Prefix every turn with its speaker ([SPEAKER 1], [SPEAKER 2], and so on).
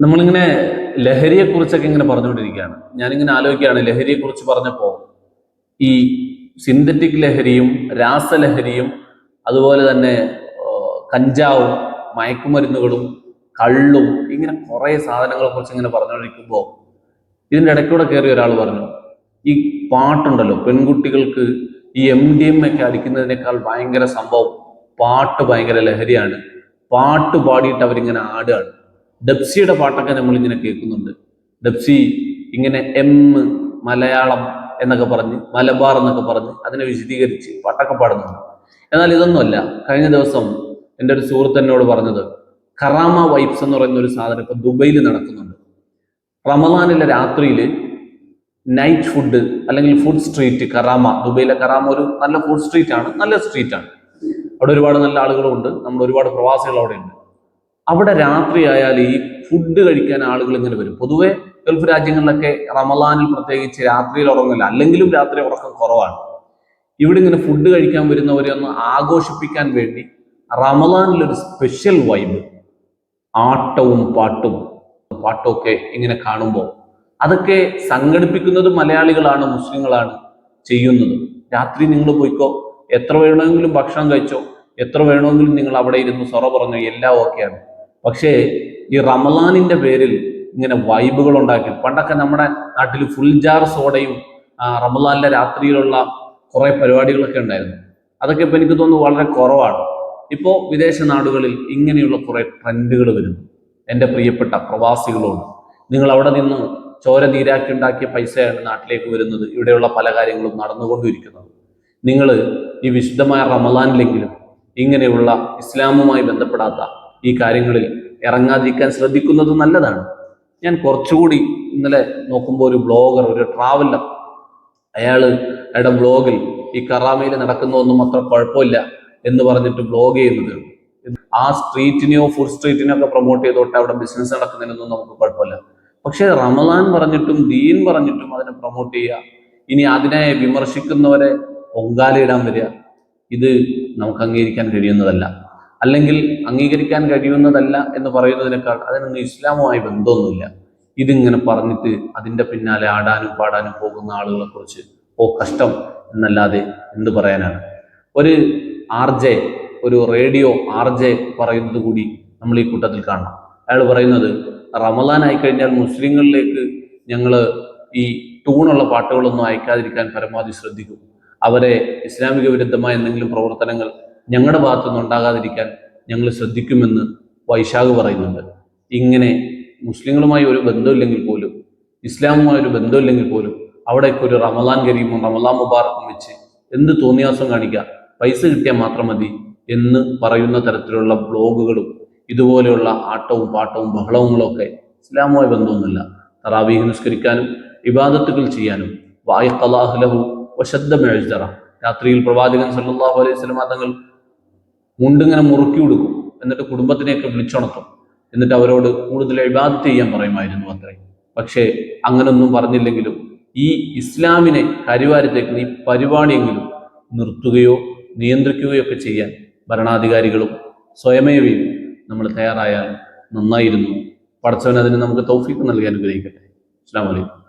[SPEAKER 1] നമ്മളിങ്ങനെ ലഹരിയെക്കുറിച്ചൊക്കെ ഇങ്ങനെ പറഞ്ഞുകൊണ്ടിരിക്കുകയാണ്. ഞാനിങ്ങനെ ആലോചിക്കുകയാണ് ലഹരിയെക്കുറിച്ച് പറഞ്ഞപ്പോൾ ഈ സിന്തറ്റിക് ലഹരിയും രാസലഹരിയും അതുപോലെ തന്നെ കഞ്ചാവും മയക്കുമരുന്നുകളും കള്ളും ഇങ്ങനെ കുറേ സാധനങ്ങളെ കുറിച്ച് ഇങ്ങനെ പറഞ്ഞുകൊണ്ടിരിക്കുമ്പോൾ ഇതിന്റെ ഇടയ്ക്കൂടെ കയറി ഒരാൾ പറഞ്ഞു ഈ പാട്ടുണ്ടല്ലോ പെൺകുട്ടികൾക്ക് ഈ എം ഡി എം ഒക്കെ അടിക്കുന്നതിനേക്കാൾ ഭയങ്കര സംഭവം പാട്ട് ഭയങ്കര ലഹരിയാണ് പാട്ട് പാടിയിട്ട് അവരിങ്ങനെ ആടുകയാണ്. ഡെപ്സിയുടെ പാട്ടൊക്കെ നമ്മളിങ്ങനെ കേൾക്കുന്നുണ്ട്. ഡെപ്സി ഇങ്ങനെ എം മലയാളം എന്നൊക്കെ പറഞ്ഞ് മലബാർ എന്നൊക്കെ പറഞ്ഞ് അതിനെ വിശദീകരിച്ച് പാട്ടൊക്കെ പാടുന്നുണ്ട്. എന്നാൽ ഇതൊന്നുമല്ല. കഴിഞ്ഞ ദിവസം എന്റെ ഒരു സുഹൃത്ത് എന്നോട് പറഞ്ഞത് കറാമ വൈബ്സ് എന്ന് പറയുന്ന ഒരു സാധനം ഇപ്പം ദുബൈയിൽ നടക്കുന്നുണ്ട്. റമദാനിലെ രാത്രിയിൽ നൈറ്റ് ഫുഡ് അല്ലെങ്കിൽ ഫുഡ് സ്ട്രീറ്റ് കറാമ ദുബൈയിലെ കറാമ ഒരു നല്ല ഫുഡ് സ്ട്രീറ്റ് ആണ് നല്ല സ്ട്രീറ്റ് ആണ് അവിടെ ഒരുപാട് നല്ല ആളുകളുണ്ട് നമ്മൾ ഒരുപാട് പ്രവാസികൾ അവിടെ ഉണ്ട് അവിടെ രാത്രിയായാൽ ഈ ഫുഡ് കഴിക്കാൻ ആളുകൾ ഇങ്ങനെ വരും. പൊതുവെ ഗൾഫ് രാജ്യങ്ങളിലൊക്കെ റമലാനിൽ പ്രത്യേകിച്ച് രാത്രിയിൽ ഉറങ്ങില്ല അല്ലെങ്കിലും രാത്രി ഉറക്കം കുറവാണ്. ഇവിടെ ഇങ്ങനെ ഫുഡ് കഴിക്കാൻ വരുന്നവരെ ഒന്ന് ആഘോഷിപ്പിക്കാൻ വേണ്ടി റമലാനിൽ ഒരു സ്പെഷ്യൽ വൈബ് ആട്ടവും പാട്ടും പാട്ടൊക്കെ ഇങ്ങനെ കാണുമ്പോൾ അതൊക്കെ സംഘടിപ്പിക്കുന്നത് മലയാളികളാണ് മുസ്ലിങ്ങളാണ് ചെയ്യുന്നത്. രാത്രി നിങ്ങൾ പോയിക്കോ എത്ര വേണമെങ്കിലും ഭക്ഷണം കഴിച്ചോ എത്ര വേണമെങ്കിലും നിങ്ങൾ അവിടെ ഇരുന്ന് സൊറ പറഞ്ഞോ എല്ലാം ഓക്കെയാണ് പക്ഷേ ഈ റമലാനിന്റെ പേരിൽ ഇങ്ങനെ വൈബുകൾ ഉണ്ടാക്കി. പണ്ടൊക്കെ നമ്മുടെ നാട്ടിൽ ഫുൾ ജാർ സോഡയും റമലാനിലെ രാത്രിയിലുള്ള കുറെ പരിപാടികളൊക്കെ ഉണ്ടായിരുന്നു. അതൊക്കെ ഇപ്പൊ എനിക്ക് തോന്നുന്നു വളരെ കുറവാണ്. ഇപ്പോൾ വിദേശ നാടുകളിൽ ഇങ്ങനെയുള്ള കുറെ ട്രെൻഡുകൾ വരുന്നു. എന്റെ പ്രിയപ്പെട്ട പ്രവാസികളോട്. നിങ്ങൾ അവിടെ നിന്ന് ചോര നീരാക്കി ഉണ്ടാക്കിയ പൈസയാണ് നാട്ടിലേക്ക് വരുന്നത്. ഇവിടെയുള്ള പല കാര്യങ്ങളും നടന്നുകൊണ്ടിരിക്കുന്നത്. നിങ്ങൾ ഈ വിശുദ്ധമായ റമലാനിലെങ്കിലും ഇങ്ങനെയുള്ള ഇസ്ലാമുമായി ബന്ധപ്പെടാത്ത ഈ കാര്യങ്ങളിൽ ഇറങ്ങാതിരിക്കാൻ ശ്രദ്ധിക്കുന്നത് നല്ലതാണ്. ഞാൻ കുറച്ചുകൂടി ഇന്നലെ നോക്കുമ്പോൾ ഒരു ബ്ലോഗർ ഒരു ട്രാവലർ അയാൾ അയാളുടെ ബ്ലോഗിൽ ഈ കറാമയിൽ നടക്കുന്നതൊന്നും അത്ര കുഴപ്പമില്ല എന്ന് പറഞ്ഞിട്ട് ബ്ലോഗ് ചെയ്യുന്നത്. ആ സ്ട്രീറ്റിനെയോ ഫുഡ് സ്ട്രീറ്റിനെയോ ഒക്കെ പ്രൊമോട്ട് ചെയ്തോട്ടെ അവിടെ ബിസിനസ് നടക്കുന്നതിനൊന്നും നമുക്ക് കുഴപ്പമില്ല. പക്ഷെ റമദാൻ പറഞ്ഞിട്ടും ദീൻ പറഞ്ഞിട്ടും അതിനെ പ്രൊമോട്ട് ചെയ്യുക ഇനി അതിനെ വിമർശിക്കുന്നവരെ പൊങ്കാലയിടാൻ വരിക ഇത് നമുക്ക് അംഗീകരിക്കാൻ കഴിയുന്നതല്ല. അല്ലെങ്കിൽ അംഗീകരിക്കാൻ കഴിയുന്നതല്ല എന്ന് പറയുന്നതിനേക്കാൾ അതിനൊന്നും ഇസ്ലാമുമായി ബന്ധമൊന്നുമില്ല. ഇതിങ്ങനെ പറഞ്ഞിട്ട് അതിന്റെ പിന്നാലെ ആടാനും പാടാനും പോകുന്ന ആളുകളെ കുറിച്ച് ഓ കഷ്ടം എന്നല്ലാതെ എന്ത് പറയാനാണ്? ഒരു ആർ ജെ ഒരു റേഡിയോ ആർ ജെ പറയുന്നത് കൂടി നമ്മൾ ഈ കൂട്ടത്തിൽ കാണണം. അയാൾ പറയുന്നത് റമദാൻ ആയിക്കഴിഞ്ഞാൽ മുസ്ലിങ്ങളിലേക്ക് ഞങ്ങൾ ഈ ടൂണുള്ള പാട്ടുകളൊന്നും അയക്കാതിരിക്കാൻ പരമാവധി ശ്രദ്ധിക്കും. അവരെ ഇസ്ലാമിക വിരുദ്ധമായ എന്തെങ്കിലും പ്രവർത്തനങ്ങൾ ഞങ്ങളുടെ ഭാഗത്തുനിന്ന് ഉണ്ടാകാതിരിക്കാൻ ഞങ്ങൾ ശ്രദ്ധിക്കുമെന്ന് വൈശാഖ് പറയുന്നുണ്ട്. ഇങ്ങനെ മുസ്ലിങ്ങളുമായി ഒരു ബന്ധമില്ലെങ്കിൽ പോലും ഇസ്ലാമുമായി ഒരു ബന്ധമില്ലെങ്കിൽ പോലും അവിടേക്ക് ഒരു റമദാൻ കരീമും റമദാൻ മുബാറക്കും വെച്ച് എന്ത് തോന്നിയാസം കാണിക്കുക പൈസ കിട്ടിയാൽ മാത്രം മതി എന്ന് പറയുന്ന തരത്തിലുള്ള ബ്ലോഗുകളും ഇതുപോലെയുള്ള ആട്ടവും പാട്ടവും ബഹളങ്ങളും ഒക്കെ ഇസ്ലാമുമായി ബന്ധമൊന്നുമില്ല. തറാവീഹ് നിസ്കരിക്കാനും ഇബാദത്തുകൾ ചെയ്യാനും വായ് കലാഹ്ലഹു വശദ്ദ രാത്രിയിൽ പ്രവാചകൻ സല്ലാഹു അലൈഹി വസല്ലം തങ്ങൾ മുണ്ടിങ്ങനെ മുറുക്കി കൊടുക്കും എന്നിട്ട് കുടുംബത്തിനെയൊക്കെ വിളിച്ചുണർത്തും. എന്നിട്ട് അവരോട് കൂടുതൽ ഇബാദത്ത് ചെയ്യാൻ പറയുമായിരുന്നു അത്രേ. പക്ഷേ അങ്ങനൊന്നും പറഞ്ഞില്ലെങ്കിലും ഈ ഇസ്ലാമിനെ കരിവാരത്തേക്കുന്ന ഈ പരിപാടിയെങ്കിലും നിർത്തുകയോ നിയന്ത്രിക്കുകയോ ഒക്കെ ചെയ്യാൻ ഭരണാധികാരികളും സ്വയമേവയും നമ്മൾ തയ്യാറായാൽ നന്നായിരുന്നു. പഠിച്ചവൻ അതിന് നമുക്ക് തൗഫീക്ക് നൽകി അനുഗ്രഹിക്കട്ടെ. അസ്സാം വലൈക്കും